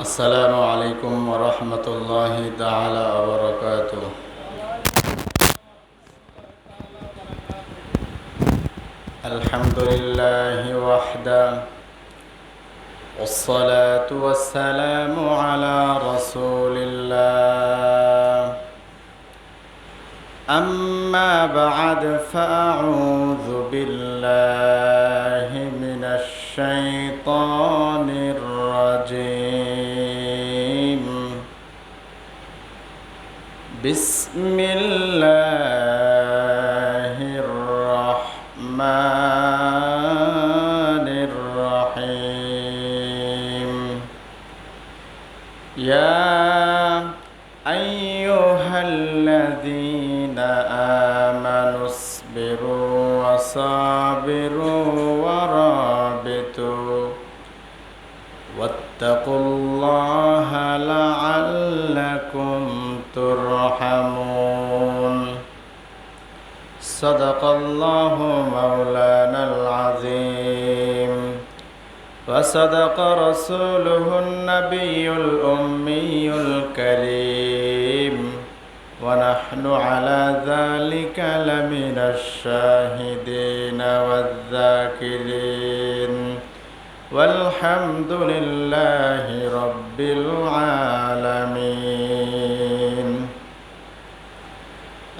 السلام عليكم ورحمة الله تعالى وبركاته. الحمد لله وحده والصلاة والسلام على رسول الله. أما بعد فأعوذ بالله من الشيطان بسم الله الرحمن الرحيم. يا أيها الذين آمنوا اصبروا وصابروا ورابطوا. واتقوا الله لعلكم صدق الله مولانا العظيم. وصدق رسوله النبي الأمي الكريم. ونحن على ذلك لمن الشاهدين والذاكرين. والحمد لله رب العالمين.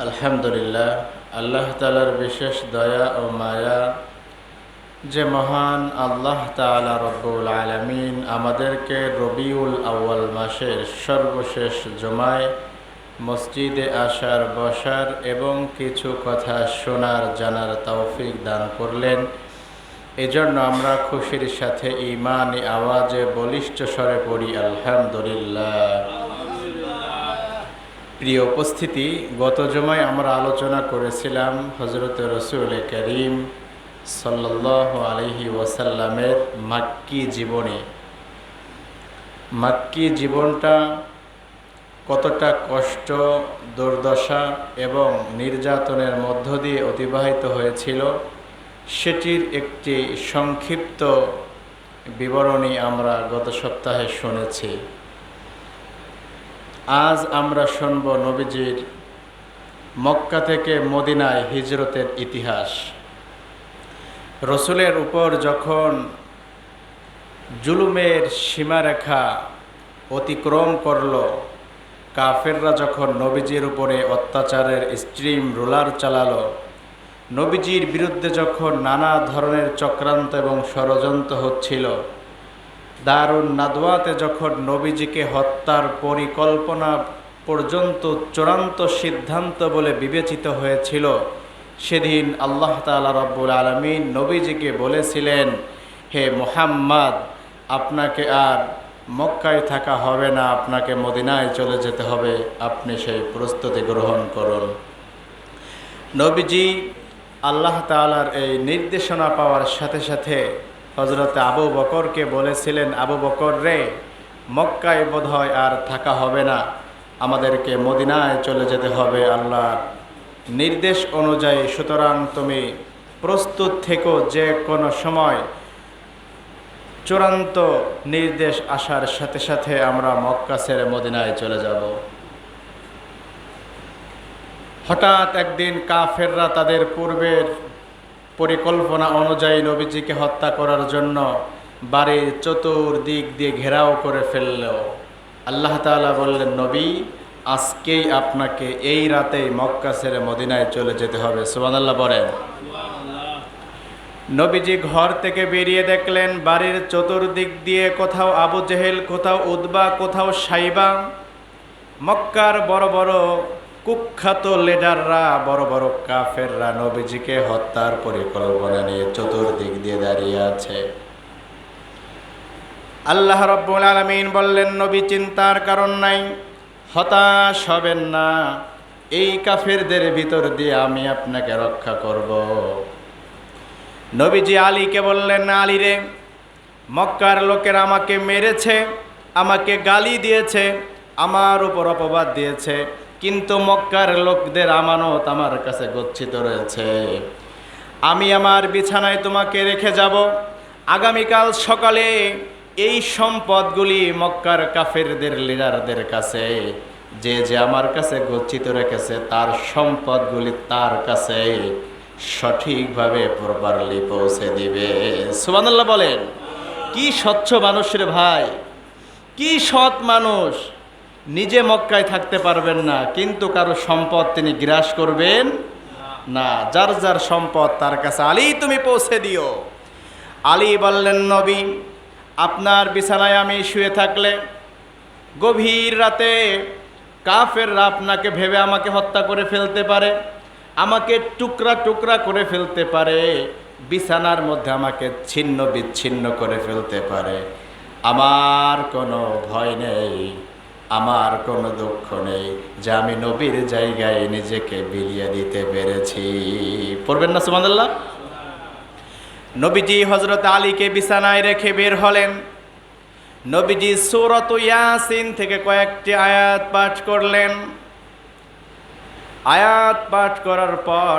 الحمد لله আল্লাহ তালার বিশেষ দয়া ও মায়া যে মহান আল্লাহ তালা রব্বুল আলমিন আমাদেরকে রবিউল আউ্য়াল মাসের সর্বশেষ জমায়, মসজিদে আসার, বসার এবং কিছু কথা শোনার, জানার তৌফিক দান করলেন। এজন্য আমরা খুশির সাথে ইমানি আওয়াজে বলিষ্ঠ স্বরে পড়ি, আলহামদুলিল্লাহ। প্রিয় উপস্থিতি, গত জমায় আমরা আলোচনা করেছিলাম হজরত রসুল করিম সাল্লাহ আলহি ওয়াসাল্লামের মাক্কি জীবনে। মাক্কি জীবনটা কতটা কষ্ট, দুর্দশা এবং নির্যাতনের মধ্য দিয়ে অতিবাহিত হয়েছিল, সেটির একটি সংক্ষিপ্ত বিবরণী আমরা গত সপ্তাহে শুনেছি। আজ আমরা শুনব নবীজির মক্কা থেকে মদিনায় হিজরতের ইতিহাস। রসুলের উপর যখন জুলুমের সীমারেখা অতিক্রম করল, কাফেররা যখন নবীজির উপরে অত্যাচারের স্ট্রিম রোলার চালালো, নবীজির বিরুদ্ধে যখন নানা ধরনের চক্রান্ত এবং ষড়যন্ত্র হচ্ছিল দারুণ নাদওয়াতে যখন নবীজিকে হত্যার পরিকল্পনা পর্যন্ত চূড়ান্ত সিদ্ধান্ত বলে বিবেচিত হয়েছিল, সেদিন আল্লাহ তালা রব্বুল আলমিন নবীজিকে বলেছিলেন, হে মোহাম্মদ, আপনাকে আর মক্কায় থাকা হবে না, আপনাকে মদিনায় চলে যেতে হবে, আপনি সেই প্রস্তুতি গ্রহণ করুন। নবীজি আল্লাহ তালার এই নির্দেশনা পাওয়ার সাথে সাথে হজরত আবু বকরকে বলেছিলেন, আবু বকর রে, মক্কায় বোধ হয় আর থাকা হবে না। আমাদেরকে মদিনায় চলে যেতে হবে আল্লাহর নির্দেশ অনুযায়ী। সুতরাং তুমি প্রস্তুত থেকো যে কোনো সময় চূড়ান্ত নির্দেশ আসার সাথে সাথে আমরা মক্কা ছেড়ে মদিনায় চলে যাব। হঠাৎ একদিন কাফেররা তাদের পূর্বের পরিকল্পনা অনুযায়ী নবীজিকে হত্যা করার জন্য বাড়ির চতুর্দিক দিয়ে ঘেরাও করে ফেলল আল্লাহ তালা বললেন, নবী, আজকেই আপনাকে এই রাতেই মক্কা ছেড়ে মদিনায় চলে যেতে হবে। সুবান আল্লাহ বলেন। নবীজি ঘর থেকে বেরিয়ে দেখলেন, বাড়ির চতুর্দিক দিয়ে কোথাও আবু জেহেল, কোথাও উদ্বা কোথাও সাইবা, মক্কার বড় বড় কুখ্যাত লিডাররা, বড় বড় কাফেররা নবীজিকে হত্যার পরিকল্পনা নিয়ে চতুর্দিক দিয়ে দাঁড়িয়ে আছে। আল্লাহ রব্বুল আলমিন বললেন, নবী চিন্তার কারণ নাই, হতাশ হবেন না। এই কাফেরদের ভিতর দিয়ে আমি আপনাকে রক্ষা করব। নবীজি আলীকে বললেন, আলী রে, মক্কার লোকের আমাকে মেরেছে, আমাকে গালি দিয়েছে, আমার উপর অপবাদ দিয়েছে কিন্তু মক্কার লোকদের আমানত আমার কাছে গচ্ছিত রয়েছে। আমি আমার বিছানায় তোমাকে রেখে যাব। আগামীকাল সকালে এই সম্পদগুলি মক্কার কাফেরদের, লিডারদের কাছে, যে যে আমার কাছে গচ্ছিত রেখেছে, তার সম্পদগুলি তার কাছে সঠিকভাবে প্রপারলি পৌঁছে দিবে। সুবহানাল্লাহ বলেন, কি স্বচ্ছ মানুষের ভাই, কি সৎ মানুষ। নিজে মক্কায় থাকতে পারবেন না, কিন্তু কারও সম্পদ তিনি গ্রাস করবেন না। যার যার সম্পদ, তার কাছে আলী তুমি পৌঁছে দিও। আলী বললেন, নবী, আপনার বিছানায় আমি শুয়ে থাকলে গভীর রাতে কাফেররা আপনাকে ভেবে আমাকে হত্যা করে ফেলতে পারে, আমাকে টুকরা টুকরা করে ফেলতে পারে, বিছানার মধ্যে আমাকে ছিন্ন বিচ্ছিন্ন করে ফেলতে পারে। আমার কোনো ভয় নেই। আমার কোনো দুঃখ নেই যে আমি নবীর জায়গায় নিজেকে বিলিয়ে দিতে পেরেছি। পড়বেন না সুমানাল্লাহ নবীজি হজরত আলীকে বিছানায় রেখে বের হলেন। নবীজি সুরত ইয়াসিন থেকে কয়েকটি আয়াত পাঠ করলেন। আয়াত পাঠ করার পর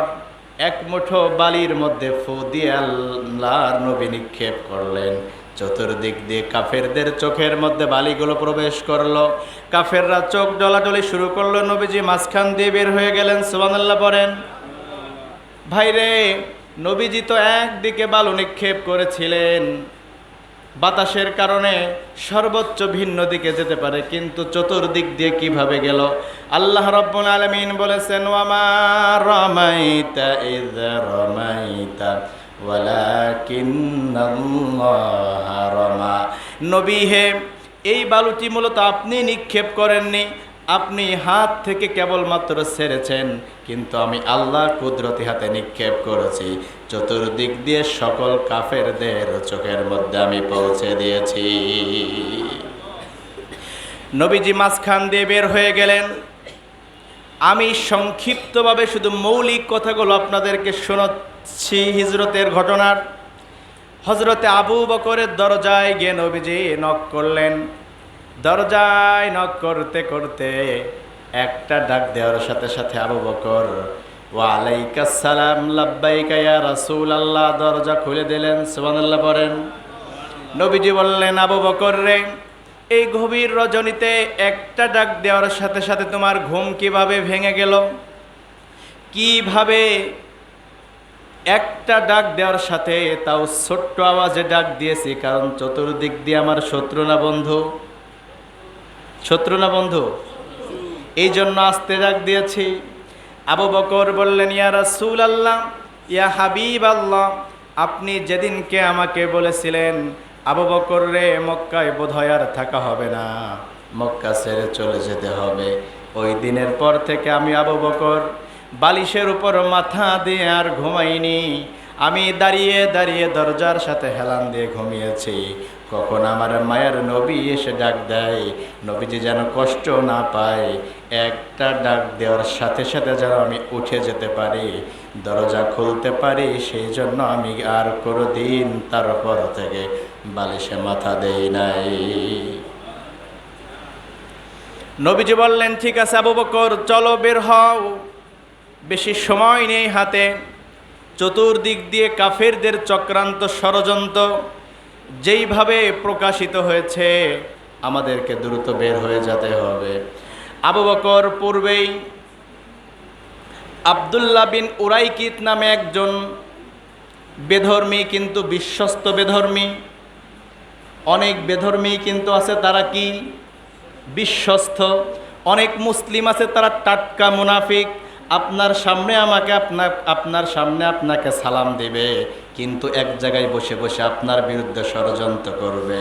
এক মুঠো বালির মধ্যে ফু দিয়ে আল্লাহর নবী নিক্ষেপ করলেন। চতুর্দিক দিয়ে কাফেরদের চোখের মধ্যে বালিগুলো প্রবেশ করল। কাফেররা চোখ ডলাডলি শুরু করল, নবীজি মাঝখান দিয়ে বের হয়ে গেলেন, সুবহানাল্লাহ পড়েন। ভাইরে, নবীজি তো একদিকে বালু নিক্ষেপ করেছিলেন। বাতাসের কারণে সর্বোচ্চ ভিন্ন দিকে যেতে পারে, কিন্তু চতুর্দিক দিয়ে কীভাবে গেল? আল্লাহ রব্বুল আলমিন বলেছেন ওয়ামা রমাইতা রমাইতা। নবী হে, এই বালুটি মূলত আপনি নিক্ষেপ করেননি, আপনি হাত থেকে কেবলমাত্র ছেড়েছেন, কিন্তু আমি আল্লাহ কুদরতি হাতে নিক্ষেপ করেছি। চতুর্দিক দিয়ে সকল কাফেরদের চোখের মধ্যে আমি পৌঁছে দিয়েছি। নবীজি মাঝখান দিয়ে বের হয়ে গেলেন। আমি সংক্ষিপ্তভাবে শুধু মৌলিক কথাগুলো আপনাদেরকে শোনাচ্ছি। হিজরতের ঘটনার। হজরতে আবু বকরের দরজায় গিয়ে নবীজি নক করলেন। দরজায় নক করতে করতে একটা ডাক দেওয়ার সাথে সাথে আবু বকর ওয়ালাইকাসালাম লাব্বাইকা ইয়া আল্লাহ দরজা খুলে দিলেন, সুবহানাল্লাহ পড়েন। নবীজি বললেন, আবু বকর রে, এই গভীর রজনীতে একটা ডাক দেওয়ার সাথে সাথে তোমার ঘুম কীভাবে ভেঙে গেল? কীভাবে একটা ডাক দেওয়ার সাথে তাও ছোট্ট আওয়াজে ডাক দিয়েছি, কারণ চতুর্দিক দিয়ে আমার শত্রু না বন্ধু? শত্রু না বন্ধু? এই জন্য আস্তে ডাক দিয়েছি। আবু বকর বললেন, ইয়া রাসূল আল্লাহ ইয়া হাবিব আল্লাহ আপনি যেদিনকে আমাকে বলেছিলেন, আবু বকর রে, মক্কায় বোধহয় আর থাকা হবে না। মক্কা ছেড়ে চলে যেতে হবে। ওই দিনের পর থেকে আমি আবু বকর বালিশের উপর মাথা দিয়ে আর ঘুমাইনি। আমি দাঁড়িয়ে দাঁড়িয়ে দরজার সাথে হেলান দিয়ে ঘুমিয়েছি। কখন আমার মায়ের নবী এসে ডাক দেয়, নবীজি যেন কষ্ট না পায়। একটা ডাক দেওয়ার সাথে সাথে যেন আমি উঠে যেতে পারি। দরজা খুলতে পারি, সেই জন্য আমি আর কোনো দিন তার পর থেকে বালিশে মাথা দেই নাই। নবীজি বললেন, ঠিক আছে আবু বকর, চলো বের হও। বেশি সময় নেই হাতে। চতুর্দিক দিয়ে কাফেরদের চক্রান্ত ষড়যন্ত্র যেইভাবে প্রকাশিত হয়েছে, আমাদেরকে দ্রুত বের হয়ে যেতে হবে। আবু বকর পূর্বেই আবদুল্লাহ বিন উরাইকিত নামে একজন বেধর্মী, কিন্তু বিশ্বস্ত বেধর্মী। অনেক বেধর্মী কিন্তু আছে, তারা কি? বিশ্বস্ত। অনেক মুসলিম আছে, তারা টাটকা মুনাফিক। আপনার সামনে আমাকে আপনার আপনার সামনে আপনাকে সালাম দেবে, কিন্তু এক জায়গায় বসে বসে আপনার বিরুদ্ধে ষড়যন্ত্র করবে।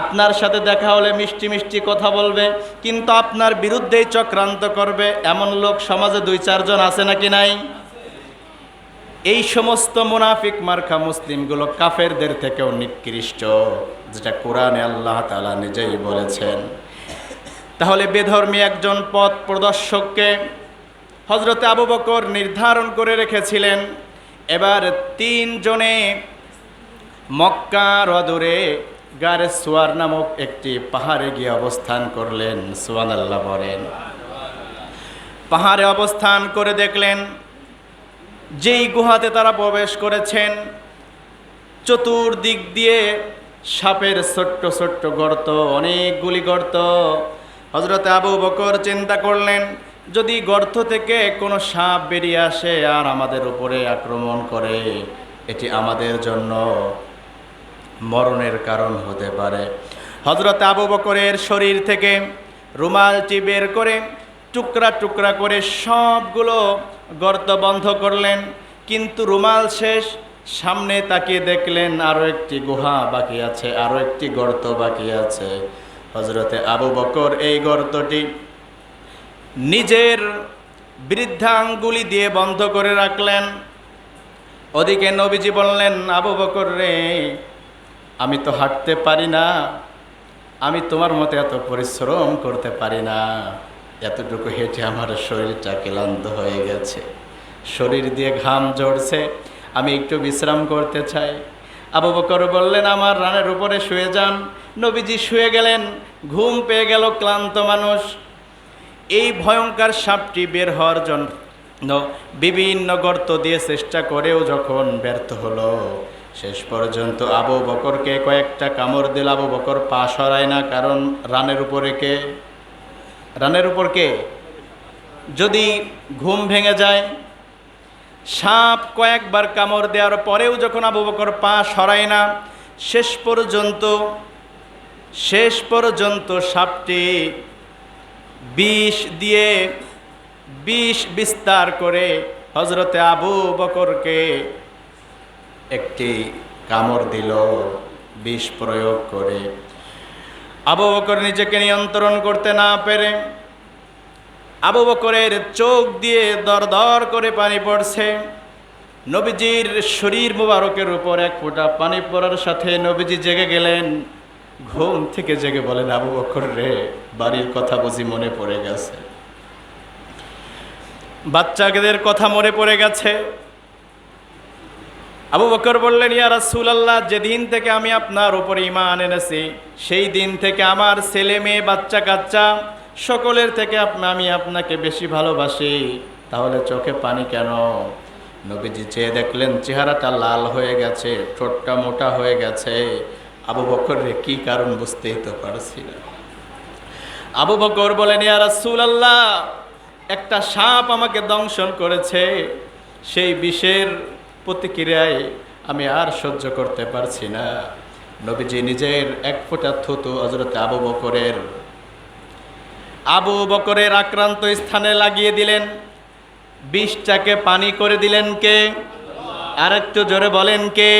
আপনার সাথে দেখা হলে মিষ্টি মিষ্টি কথা বলবে, কিন্তু আপনার বিরুদ্ধেই চক্রান্ত করবে। এমন লোক সমাজে দুই চারজন আছে নাকি নাই? এই সমস্ত মুনাফিক মার্কা মুসলিমগুলো কাফেরদের থেকেও নিকৃষ্ট, যেটা কোরআনে আল্লাহ তালা নিজেই বলেছেন। তাহলে বেধর্মী একজন পথ প্রদর্শককে হজরতে আবু বকর নির্ধারণ করে রেখেছিলেন। এবার তিনজনে মক্কার অদূরে গারে সোয়ার নামক একটি পাহাড়ে গিয়ে অবস্থান করলেন। সোয়ান আল্লাহ বলেন। পাহাড়ে অবস্থান করে দেখলেন, যেই গুহাতে তারা প্রবেশ করেছেন, চতুর্দিক দিয়ে সাপের ছোট্ট ছোট্ট গর্ত, অনেকগুলি গর্ত। হজরত আবু বকর চিন্তা করলেন যদি গর্ত থেকে কোনো সাপ বেরিয়ে আসে আর আমাদের উপরে আক্রমণ করে, এটি আমাদের জন্য মরণের কারণ হতে পারে। হজরত আবু বকরের শরীর থেকে রুমালটি বের করে টুকরা টুকরা করে সবগুলো গর্ত বন্ধ করলেন, কিন্তু রুমাল শেষ। সামনে তাকিয়ে দেখলেন আরও একটি গুহা বাকি আছে আরও একটি গর্ত বাকি আছে। হজরতে আবু বকর এই গর্তটি নিজের বৃদ্ধাঙ্গুলি দিয়ে বন্ধ করে রাখলেন। ওদিকে নবীজি বললেন, আবু বকর রে, আমি তো হাঁটতে পারি না। আমি তোমার মতো এত পরিশ্রম করতে পারি না। এতটুকু হেঁটে আমার শরীরটা ক্লান্ত হয়ে গেছে। শরীর দিয়ে ঘাম ঝরছে। আমি একটু বিশ্রাম করতে চাই। আবু বকর বললেন, আমার রানের উপরে শুয়ে যান। নবীজি শুয়ে গেলেন। ঘুম পেয়ে গেল ক্লান্ত মানুষ। এই ভয়ঙ্কর সাপটি বের হওয়ার জন্য বিভিন্ন গর্ত দিয়ে চেষ্টা করেও যখন ব্যর্থ হলো, শেষ পর্যন্ত আবু বকরকে কয়েকটা কামড় দিল। আবু বকর পা সরায় না, কারণ রানের উপরে কে? রানের উপর কে? যদি ঘুম ভেঙে যায়, সাপ কয়েকবার কামড় দেওয়ার পরেও যখন আবু বকর পা সরায় না, শেষ পর্যন্ত শেষ পর্যন্ত সাপটি বিষ দিয়ে বিষ বিস্তার করে হজরতে আবু বকরকে একটি কামড় দিল, বিষ প্রয়োগ করে। আবু বকর নিজেকে নিয়ন্ত্রণ করতে না পেরে আবু বকরের চোখ দিয়ে দর দর করে পানি পড়ছে। নবীজির শরীর মুবারকের উপর এক ফোঁটা পানি পড়ার সাথে নবীজি জেগে গেলেন। ঘুম থেকে জেগে বলেন, আবু বকর রে, বাড়ির কথা বুঝি মনে পড়ে গেছে। বাচ্চাদের কথা মনে পড়ে গেছে। আবু বকর বললেন, ইয়া রাসূলুল্লাহ, যেদিন থেকে আমি আপনার উপর ইমান এনেছি, সেই দিন থেকে আমার ছেলে মেয়ে, বাচ্চা কাচ্চা, সকলের থেকে আমি আপনাকে বেশি ভালোবাসি। তাহলে চোখে পানি কেন? নবীজি চেয়ে দেখলেন, চেহারাটা লাল হয়ে গেছে, ঠোঁটটা মোটা হয়ে গেছে। আবু বকর রে কি কারণ বুঝতেই তো পারছি না। আবু বকর বলেন, ইয়া রাসূলুল্লাহ, একটা সাপ আমাকে দংশন করেছে। সেই বিষের প্রতিক্রিয়ায় আমি আর সহ্য করতে পারছি না। নবীজি নিজের এক ফোঁটা থুতু হজরত আবু বকরের আবু বকরের আক্রান্ত স্থানে লাগিয়ে দিলেন। বিষটাকে পানি করে দিলেন কে? আর একটু জোরে বলেন কে?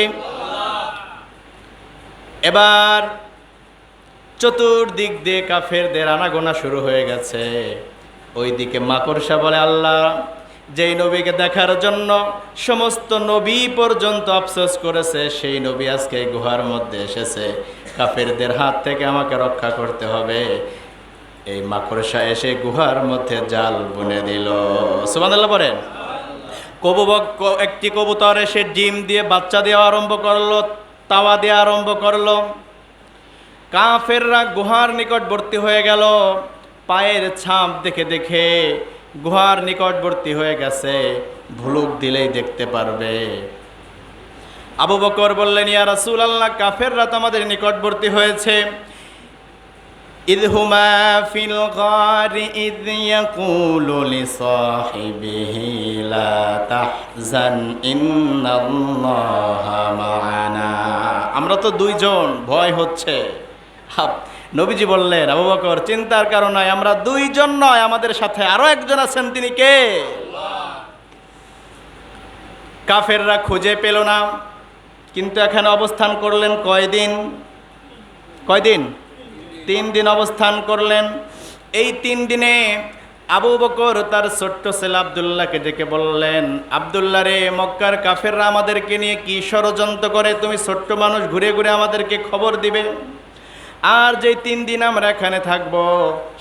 এবার চতুর্দিক দিয়ে কাফেরদের আনাগোনা শুরু হয়ে গেছে। ওইদিকে মাকড়সা বলে, আল্লাহ, যেই নবীকে দেখার জন্য সমস্ত নবী পর্যন্ত আফসোস করেছে, সেই নবী আজকে গুহার মধ্যে এসেছে। কাফেরদের হাত থেকে আমাকে রক্ষা করতে হবে। এই মাকড়সা এসে গুহার মধ্যে জাল বুনে দিল। সুবহানাল্লাহ বলেন কবুবক একটি কবুতর এসে ডিম দিয়ে বাচ্চা দেওয়া আরম্ভ করল। তাওয়া দেওয়া আরম্ভ করল। কাফেররা গুহার নিকটবর্তী হয়ে গেল। পায়ের ছাপ দেখে দেখে গুহার নিকটবর্তী হয়ে গেছে। ভুলুক দিলেই দেখতে পারবে। আবু বকর বললেন, ইয়া রাসূল আল্লাহ কাফেররা তো আমাদের নিকটবর্তী হয়েছে। إذ هما في الغار إذ يقول لصاحبه لا تحزن إن الله معنا আমরা তো দুইজন ভয় হচ্ছে হাপ- নবীজি বললেন আবু বকর চিন্তার কারণ নয় আমরা দুইজন নয় আমাদের সাথে আরো একজন আছেন তিনি কে কাফেররা খুঁজে পেল না কিন্তু এখানে অবস্থান করলেন কয়দিন কয়দিন তিন দিন অবস্থান করলেন। এই তিন দিনে আবু বকর তার ছোট্ট ছেলে আবদুল্লাহকে ডেকে বললেন, আবদুল্লাহ রে, মক্কার কাফেররা আমাদেরকে নিয়ে কি ষড়যন্ত্র করে? তুমি ছোট্ট মানুষ, ঘুরে ঘুরে আমাদেরকে খবর দিবে। আর যেই তিন দিন আমরা এখানে থাকব,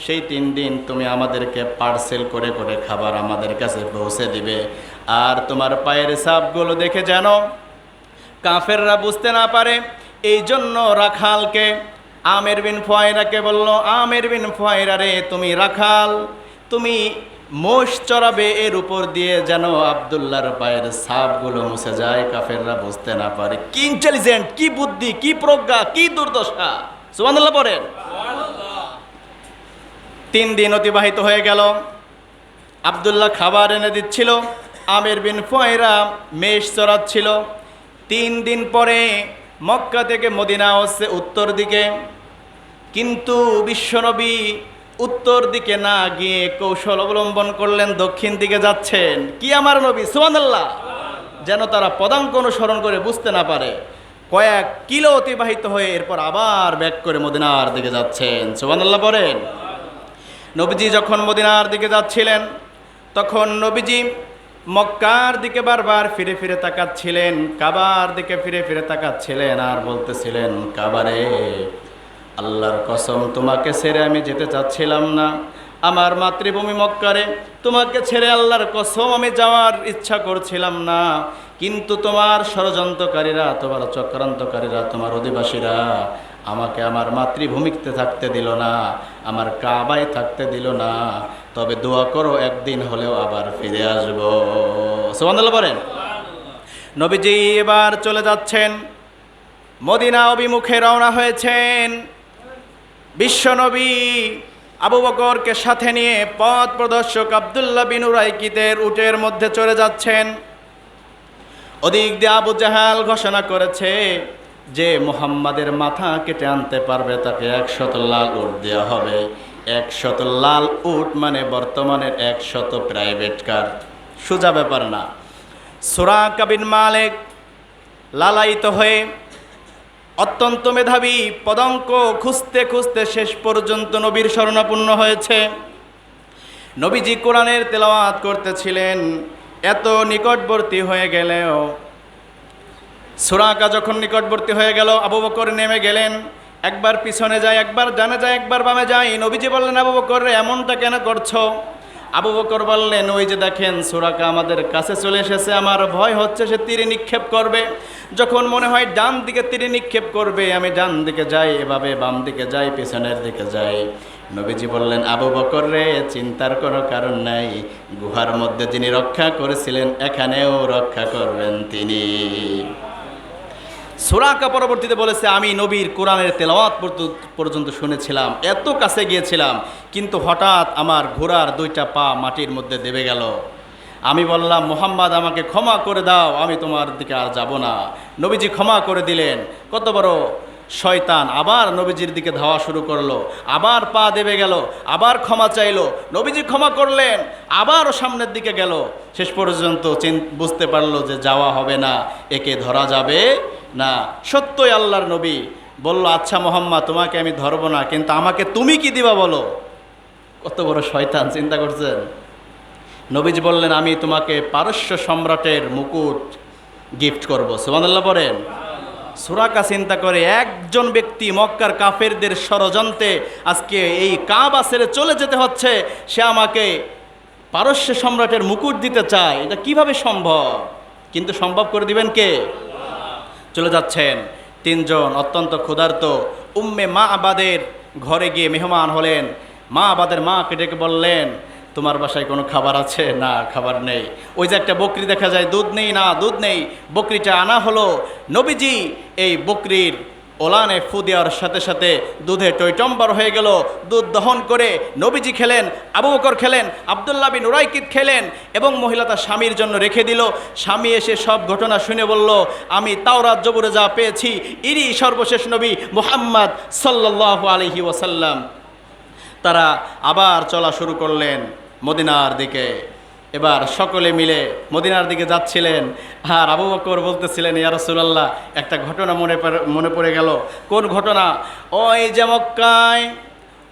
সেই তিন দিন তুমি আমাদেরকে পার্সেল করে করে খাবার আমাদের কাছে পৌঁছে দিবে। আর তোমার পায়ের সাপগুলো দেখে জানো কাফেররা বুঝতে না পারে। এই জন্য রাখালকে আমের বিন ফয়রাকে বলল, আমের বিন ফয়রা রে, তুমি রাখাল, তুমি মোষ চড়াবে এর উপর দিয়ে যেন আবদুল্লাহর পায়ের সাপগুলো মুছে যায়, কাফেররা বুঝতে না পারে। কি ইন্টেলিজেন্ট কি বুদ্ধি, কি প্রজ্ঞা, কি দুর্দশা। সুবহানাল্লাহ পড়েন। তিন দিন অতিবাহিত হয়ে গেল। আবদুল্লাহ খাবার এনে দিচ্ছিল। আমের বিন ফয়রা মেষ চড়াচ্ছিল। তিন দিন পরে মক্কা থেকে মদিনা হচ্ছে উত্তর দিকে। কিন্তু বিশ্বনবী উত্তর দিকে না গিয়ে কৌশল অবলম্বন করলেন, দক্ষিণ দিকে যাচ্ছেন। কি আমার নবী? সুবহানাল্লাহ। যেন তারা পদাঙ্ক অনুসরণ করে বুঝতে না পারে। কয়েক কিলো অতিবাহিত হয়ে এরপর আবার ব্যাক করে মদিনার দিকে যাচ্ছেন। সুবহানাল্লাহ বলেন। নবীজি যখন মদিনার দিকে যাচ্ছিলেন, তখন নবীজি মক্কার দিকে বারবার ফিরে ফিরে তাকাচ্ছিলেন, কাবার দিকে ফিরে ফিরে তাকাচ্ছিলেন আর বলতেছিলেন, কাবারে, আল্লাহর কসম, তোমাকে ছেড়ে আমি যেতে চাচ্ছিলাম না। আমার মাতৃভূমি মক্কারে, তোমাকে ছেড়ে আল্লাহর কসম আমি যাওয়ার ইচ্ছা করছিলাম না। কিন্তু তোমার ষড়যন্ত্রকারীরা, তোমার চক্রান্তকারীরা, তোমার অধিবাসীরা আমাকে আমার মাতৃভূমিতে থাকতে দিল না, আমার কাবায় থাকতে দিল না। তবে দোয়া করো, একদিন হলেও আবার ফিরে আসব। সোমান্দাল্লাহ বলেন। নবীজি এবার চলে যাচ্ছেন। মদিনা অভিমুখে রওনা হয়েছেন। বিশ্বনবী আবু বকরকে সাথে নিয়ে পথ প্রদর্শক আবদুল্লাহ বিন উরাইকিদের উটের মধ্যে চলে যাচ্ছেন। ওদিক দিয়ে আবু জাহাল ঘোষণা করেছে যে মোহাম্মদের মাথা কেটে আনতে পারবে, তাকে একশত লাল উট দেওয়া হবে। একশত লাল উট মানে বর্তমানের একশত প্রাইভেট কার সোজা ব্যাপার না। সুরা কাবিন মালেক লালায়িত হয়ে অত্যন্ত মেধাবী, পদঙ্ক খুঁজতে খুঁজতে শেষ পর্যন্ত নবীর শরণাপন্ন হয়েছে। নবীজি কোরআনের তেলাওয়াত করতেছিলেন, এত নিকটবর্তী হয়ে গেলেও সুরাকা যখন নিকটবর্তী হয়ে গেল, আবু বকর নেমে গেলেন। একবার পিছনে যায়, একবার ডানে যায়, একবার বামে যায়। নবীজি বললেন, আবু বকর, এমনটা কেন করছ? আবু বকর বললেন, ওই যে দেখেন সুরাকা আমাদের কাছে চলে এসেছে। আমার ভয় হচ্ছে সে তীরে নিক্ষেপ করবে। যখন মনে হয় ডান দিকে তীরে নিক্ষেপ করবে, আমি ডান দিকে যাই, এভাবে বাম দিকে যাই, পেছনের দিকে যাই। নবীজি বললেন, আবু বকর রে, চিন্তার কোনো কারণ নাই। গুহার মধ্যে যিনি রক্ষা করেছিলেন, এখানেও রক্ষা করবেন তিনি। সুরাকা পরবর্তীতে বলেছে, আমি নবীর কোরআনের তেলাওয়াত পর্য- পর্যন্ত শুনেছিলাম, এত কাছে গিয়েছিলাম, কিন্তু হঠাৎ আমার ঘোড়ার দুইটা পা মাটির মধ্যে দেবে গেল। আমি বললাম, মোহাম্মদ, আমাকে ক্ষমা করে দাও, আমি তোমার দিকে আর যাব না। নবীজি ক্ষমা করে দিলেন। কত বড় শয়তান আবার নবীজির দিকে ধাওয়া শুরু করল, আবার পা দেবে গেল, আবার ক্ষমা চাইলো। নবীজি ক্ষমা করলেন, আবারও সামনের দিকে গেল। শেষ পর্যন্ত চিন- বুঝতে পারল যে যাওয়া হবে না, একে ধরা যাবে না। সত্যই আল্লাহর নবী বলল আচ্ছা মোহাম্মদ, তোমাকে আমি ধরবো না, কিন্তু আমাকে তুমি কি দিবা বলো? কত বড় শয়তান, চিন্তা করছেন? নবীজ বললেন, আমি তোমাকে পারস্য সম্রাটের মুকুট গিফট করব। সুবহানাল্লাহ বলেন। সুরাকা চিন্তা করে একজন ব্যক্তি মক্কার কাফেরদের ষড়যন্ত্রে আজকে এই কাবা ছেড়ে চলে যেতে হচ্ছে। সে আমাকে পারস্য সম্রাটের মুকুট দিতে চায়। এটা কীভাবে সম্ভব? কিন্তু সম্ভব করে দিবেন কে? চলে যাচ্ছেন তিনজন অত্যন্ত ক্ষুধার্ত। উম্মে মা আবাদের ঘরে গিয়ে মেহমান হলেন। মা আবাদের মাকে ডেকে বললেন তোমার বাসায় কোনো খাবার আছে? না, খাবার নেই। ওই যে একটা বকরি দেখা যায়, দুধ নেই, না, দুধ নেই। বকরিটা আনা হলো। নবীজি এই বকরির ওলানে ফু দেওয়ার সাথে সাথে দুধে টইটম্বর হয়ে গেল। দুধ দহন করে নবীজি খেলেন, আবু বকর খেলেন, আবদুল্লাহ বিন উরাইকিদ খেলেন এবং মহিলা তার স্বামীর জন্য রেখে দিল। স্বামী এসে সব ঘটনা শুনে বলল, আমি তাওরাত জবুরে যা পেয়েছি, ইরি সর্বশেষ নবী মুহাম্মদ সাল্লাহ আলহি ওয়াসাল্লাম। তারা আবার চলা শুরু করলেন। মদিনার দিকে। এবার সকলে মিলে মদিনার দিকে যাচ্ছিলেন। আর আবু বকর বলতেছিলেন, ইয়া রাসূলুল্লাহ, একটা ঘটনা মনে মনে পড়ে গেল। কোন ঘটনা? ওই যে মক্কায়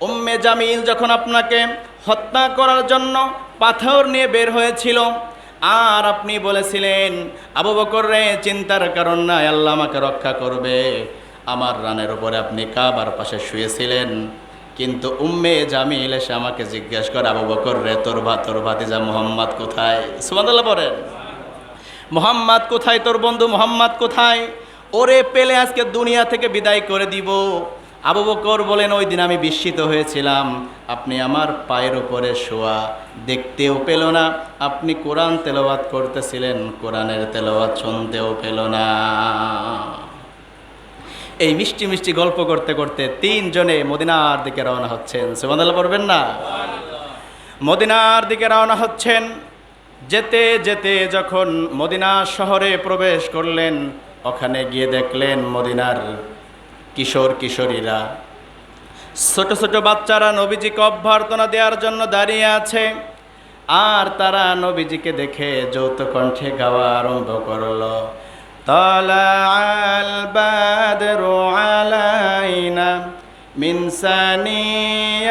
উম্মে জামিল যখন আপনাকে হত্যা করার জন্য পাথর নিয়ে বের হয়েছিল, আর আপনি বলেছিলেন, আবু বকর রে, চিন্তার কারণ নাই, আল্লাহ আমাকে রক্ষা করবে। আমার রানের উপরে আপনি কাবার পাশে শুয়েছিলেন। কিন্তু উম্মে জামিল এসে আমাকে জিজ্ঞেস করে, আবু বকর রে, তোর ভা, তোর ভাতিজা মোহাম্মদ কোথায়? সুবহানাল্লাহ বলেন, মোহাম্মদ কোথায় তোর বন্ধু মোহাম্মদ কোথায়? ওরে পেলে আজকে দুনিয়া থেকে বিদায় করে দিব। আবু বকর বলেন, ওই দিন আমি বিস্মিত হয়েছিলাম। আপনি আমার পায়ের উপরে শোয়া দেখতেও পেল না। আপনি কোরআন তেলাওয়াত করতেছিলেন, কোরআনের তেলাওয়াত শুনতেও পেল না। এই মিষ্টি মিষ্টি গল্প করতে করতে তিনজনে মদিনার দিকে রওনা হচ্ছেন। সুবহানাল্লাহ পড়বেন না? মদিনার দিকে রওনা হচ্ছেন। যেতে যেতে যখন মদিনা শহরে প্রবেশ করলেন, ওখানে গিয়ে দেখলেন মদিনার কিশোর কিশোরীরা। ছোট ছোট বাচ্চারা নবীজিকে অভ্যর্থনা দেওয়ার জন্য দাঁড়িয়ে আছে। আর তারা নবীজিকে দেখে যৌথ কণ্ঠে গাওয়া আরম্ভ করল। طلع البدر علينا من ثنيات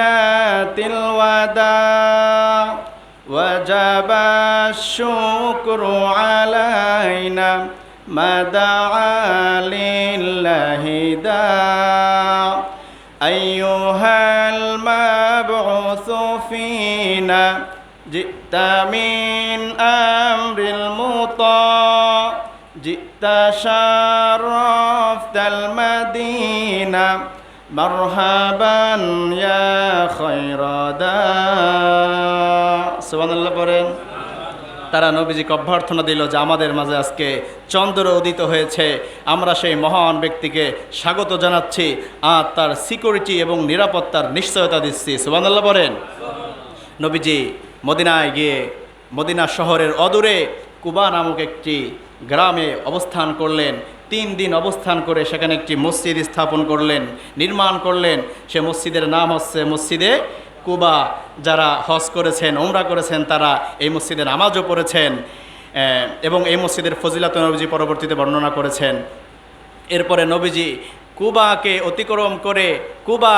الوداع. وجب الشكر علينا ما دعا لله داع. أيها المبعوث فينا جئت من বিনা মারহাবান ইয়া খয়রাদা সুবহানাল্লাহ তারা নবীজিকে অভ্যর্থনা দিল যে আমাদের মাঝে আজকে চন্দ্র উদিত হয়েছে। আমরা সেই মহান ব্যক্তিকে স্বাগত জানাচ্ছি, আর তার সিকিউরিটি এবং নিরাপত্তার নিশ্চয়তা দিচ্ছি। সুবানাল্লাহ বলেন নবীজি মদিনায় গিয়ে মদিনা শহরের অদূরে কুবা নামক একটি গ্রামে অবস্থান করলেন। তিন দিন অবস্থান করে সেখানে একটি মসজিদ স্থাপন করলেন, নির্মাণ করলেন। সে মসজিদের নাম হচ্ছে মসজিদে কুবা। যারা হজ করেছেন ওমরা করেছেন, তারা এই মসজিদে নামাজও পড়েছেন এবং এই মসজিদের ফজিলাত নবীজি পরবর্তীতে বর্ণনা করেছেন। এরপরে নবীজি কুবাকে অতিক্রম করে কুবা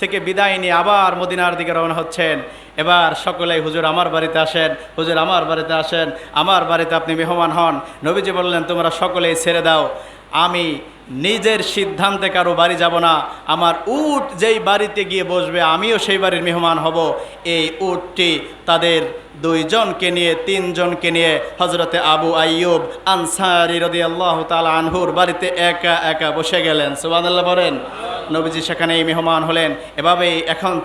থেকে বিদায় নিয়ে আবার মদিনার দিকে রওনা হচ্ছেন। এবার সকলেই হুজুর আমার বাড়িতে আসেন, হুজুর আমার বাড়িতে আসেন, আমার বাড়িতে আপনি মেহমান হন। নবীজি বললেন, তোমরা সকলেই ছেড়ে দাও। আমি নিজের সিদ্ধান্তে কারও বাড়ি যাব না। আমার উট যেই বাড়িতে গিয়ে বসবে, আমিও সেই বাড়ির মেহমান হব। এই উটটি তাদের দুইজনকে নিয়ে, তিনজনকে নিয়ে হজরতে আবু আইয়ুব আনসারি রদি আল্লাহ তাল আনহুর বাড়িতে একা একা বসে গেলেন। সুবাদাল্লাহ বলেন। নবীজি সেখানেই মেহমান হলেন। এভাবেই এখন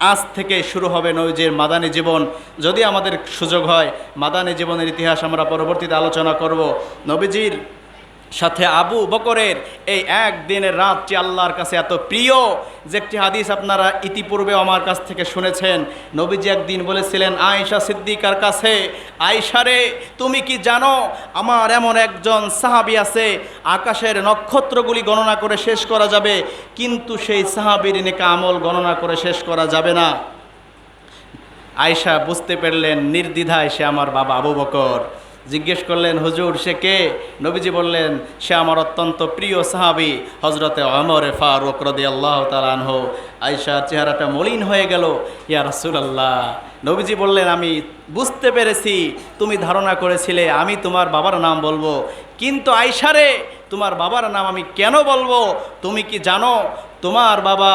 আজ থেকে শুরু হবে নবীজির মাদানী জীবন। যদি আমাদের সুযোগ হয়, মাদানী জীবনের ইতিহাস আমরা পরবর্তীতে আলোচনা করব। নবীজির সাথে আবু বকরের এই একদিনের রাতটি আল্লাহর কাছে এত প্রিয়, যে একটি হাদিস আপনারা ইতিপূর্বে আমার কাছ থেকে শুনেছেন। নবীজি একদিন বলেছিলেন, আয়েশা সিদ্দিকার কাছে আয়েশারে তুমি কি জানো, আমার এমন একজন সাহাবি আছে, আকাশের নক্ষত্রগুলি গণনা করে শেষ করা যাবে, কিন্তু সেই সাহাবির নেকা আমল গণনা করে শেষ করা যাবে না। আয়সা বুঝতে পারলেন, নির্দ্বিধায় সে আমার বাবা আবু বকর। জিজ্ঞেস করলেন, হুজুর, সে কে? নবীজি বললেন, সে আমার অত্যন্ত প্রিয় সাহাবি হজরতে অমরে ফারুক রদি আল্লাহ তালানহ আয়সার চেহারাটা মলিন হয়ে গেল। ইয়া রাসূলুল্লাহ। নবীজি বললেন, আমি বুঝতে পেরেছি, তুমি ধারণা করেছিলে, আমি তোমার বাবার নাম বলব। কিন্তু আয়সারে তোমার বাবার নাম আমি কেন বলব? তুমি কি জানো, তোমার বাবা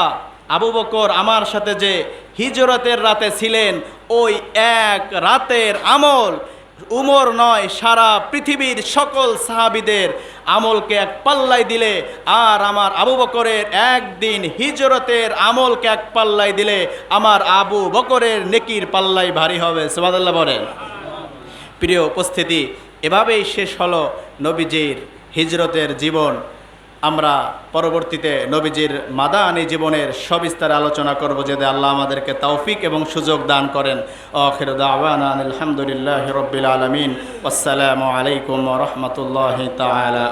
আবু বকর আমার সাথে যে হিজরতের রাতে ছিলেন, ওই এক রাতের আমল উমর নয়, সারা পৃথিবীর সকল সাহাবিদের আমলকে এক পাল্লাই দিলে, আর আমার আবু বকরের একদিন হিজরতের আমলকে এক পাল্লাই দিলে, আমার আবু বকরের নেকির পাল্লাই ভারী হবে সুবাদাল্লাহ বলেন। প্রিয় উপস্থিতি, এভাবেই শেষ হলো নবীজির হিজরতের জীবন। আমরা পরবর্তীতে নবীজির মাদা আনি জীবনের সবিস্তারে আলোচনা করব যে আল্লাহ আমাদেরকে তৌফিক এবং সুযোগ দান করেন। আলহামদুলিল্লাহ রবিল আলমিন। আসসালামু আলাইকুম রহমতুল্লাহ তালা